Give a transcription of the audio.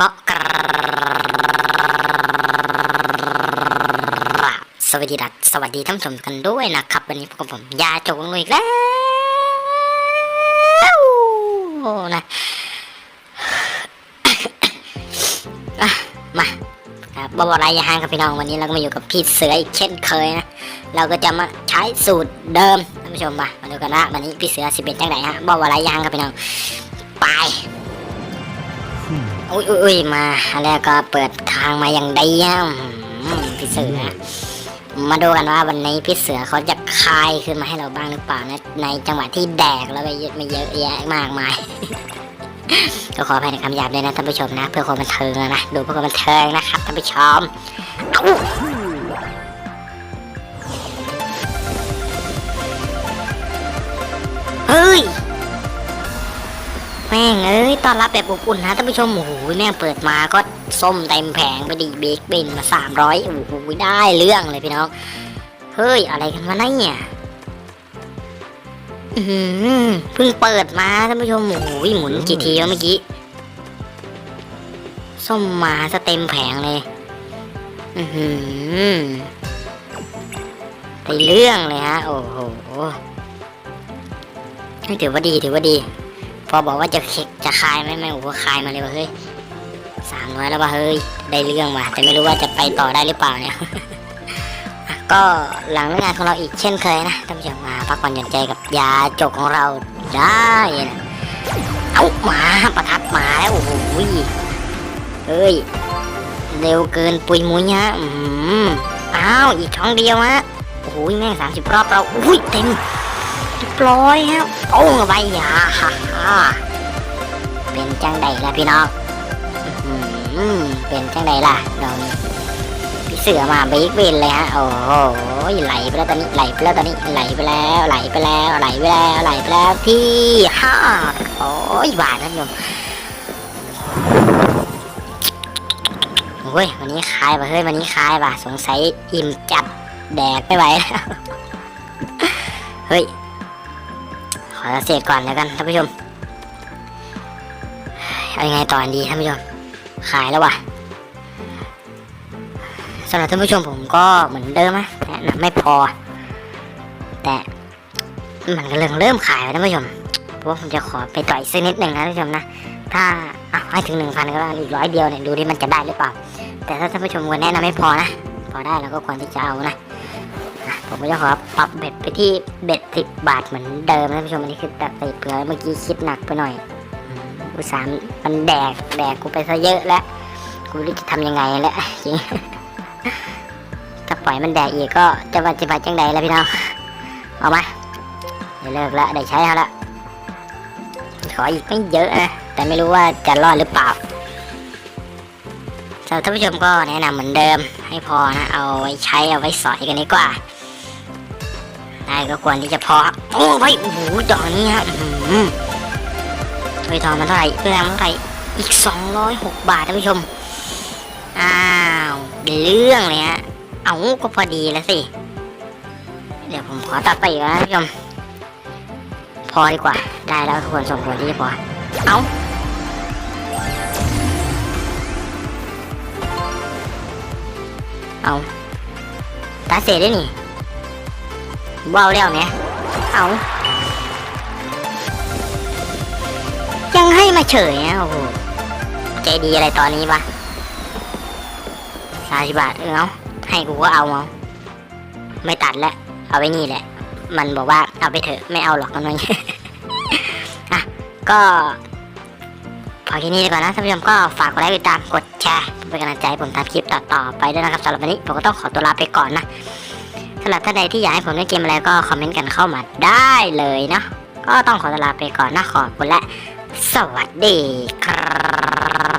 ก็กราบสวัสดีดักสวัสดีท่านผู้ชมกันด้วยนะครับ วันนี้พบกับผมยาโจงอีกแล้วนะมาครับบอบอไรย่าห่างกับพี่น้องวันนี้เราก็มาอยู่กับพี่เสืออีกเช่นเคยนะ เราก็จะมาใช้สูตรเดิมท่านผู้ชมมามาดูกันนะวันนี้พี่เสือสิเป็นจังไหนฮะบอบอไรย่าห่างกับพี่น้องไป อุ้ยอุ้ยมาแล้วก็เปิดทางมาอย่างดีอะพี่เสือ มาดูกันว่าวันนี้พี่เสือเขาจะคายขึ้นมาให้เราบ้างหรือเปล่านะในจังหวะที่แดกแล้วก็เยอะไม่เยอะแยะมากมายก็ขออภัยในคำหยาบด้วยนะท่านผู้ชมนะ เพื่อความบันเทิงนะดูเพื่อความบันเทิงนะครับท่านผู้ชม ยตอนรับแบบอบอุ่นนะท่านผู้ชมโอ้โหแม่งเปิดมาก็ส้มเต็มแผงไปดิเบกบินมาสามร้อยโอ้โหได้เรื่องเลยพี่น้อง เฮ้ย อะไรกันวะเนี่ยเพิ่งเปิดมาท่านผู้ชมโอ้โหหมุนกี่ทีวเมื่อกี้ ส้มมาซะเต็มแผงเลย อือหือไปเรื่องเลยฮะ โอ้โหถือว่าดีถือว่าดี พอบอกว่าจะเข็กจะคายไหมแม่โอ้โหคายมาเลยว่ะเฮ้ยสามร้อยแล้วว่ะเฮ้ยได้เรื่องว่ะแต่ไม่รู้ว่าจะไปต่อได้หรือเปล่าเนี่ยก็หลังเลิกงานของเราอีกเช่นเคยนะท่านผู้ชมมาพักผ่อนหย่อนใจกับยาจกของเราได้นะเอาหมาประทัดมาแล้วโอ้โหเฮ้ยเร็วเกินปุยมุ้ยฮะอืมอ้าวอีกช่องเดียวฮะโอ้โหแม่งสามสิบรอบเราอุ้ยเต็ม รียบร้อยครับโอ้ไปอย่าฮ่าฮ่าเป็นจังใดล่ะพี่น้องเป็นจังใดล่ะเราพี่เสือมาเบรกเวนเลยฮะโอ้โหไหลไปแล้วตอนนี้ไหลไปแล้วตอนนี้ไหลไปแล้วไหลไปแล้วไหลไปแล้วไหลไปแล้วที่ห้าโอ้ยบาทนะโยมโอ้ยวันนี้คายว่ะเฮ้ยวันนี้คายว่ะสงสัยอิ่มจัดแดกไม่ไหวแล้วเฮ้ย อเสร็จก่อนแล้วกันท่านผู้ชมเอายังไงต่อดีท่านผู้ชม ขายแล้ววะสำหรับท่านผู้ชมผมก็เหมือนเดิมนะแนะนำไม่พอ แต่มันก็เริ่มเริ่มขายแล้วท่านผู้ชมเพราะผมจะขอไปต่อยสักนิดหนึ่งนะท่านผู้ชมนะถ้าเอะให้ถึงหนึ่งพันก็ได้อีกร้อยเดียวเนี่ยดูที่มันจะได้หรือเปล่า แต่ถ้าท่านผู้ชมควรแนะนำไม่พอนะ พอได้เราก็ควรที่จะเอานะ ผมก็จะขอปรับเบ็ดไปที่เบ็ดสิบบาทเหมือนเดิมนะท่านผู้ชมอันนี้คือแบบใส่เปลือกเมื่อกี้คิดหนักไปหน่อยอืมอุตส่าห์มันแดกแดกกูไปซะเยอะแล้วกูรู้จะทำยังไงแล้วจริงถ้าปล่อยมันแดกอีกก็จะว่าจะบาจังใดแล้วพี่น้องเอามาเดี๋ยวเลิกแล้วได้ใช้เขาละขออีกไม่เยอะนะแต่ไม่รู้ว่าจะรอดหรือเปล่าสำหรับท่านผู้ชมก็แนะนำเหมือนเดิมให้พอนะ เอาไว้ใช้เอาไว้สอยกันดีกว่า ได้ก็ควรที่จะพอโอ้ยโอ้โหดอกนี้ฮะอื้อหือเฮ้ยทองมันเท่าไหร่เพื่อนมันเท่าไหร่อีกสองร้อยหกบาทท่านผู้ชม อ้าวเรื่องเลยฮะเอาก็พอดีแล้วสิ เดี๋ยวผมขอตัดไปอีกนะท่านผู้ชม พอดีกว่า ได้แล้วควรสมควรที่จะพอ เอาเอาตาเสร็จได้นี่ ว้าวแล้วเนี่ยเอายังให้มาเฉยอะโอ้โหใจดีอะไรตอนนี้ปะสาสิบาทเออเอาให้กูก็เอาเอาไม่ตัดแล้วเอาไว้นี่แหละ มันบอกว่าเอาไปเถอะไม่เอาหรอกมันว่าอย่างงี้อะก็พอแค่นี้ดีกว่านะท่านผู้ชมก็ฝากกดไลค์กดติดตามกดแชร์เป็นกำลังใจให้ผมทำคลิปต่อๆไปด้วยนะครับสำหรับวันนี้ผมก็ต้องขอตัวลาไปก่อนนะ สำหรับท่านใดที่อยากให้ผมเล่นเกมอะไรก็คอมเมนต์กันเข้ามาได้เลยเนาะก็ต้องขอตลาไปก่อนนะขอบคุณและ สวัสดีครับ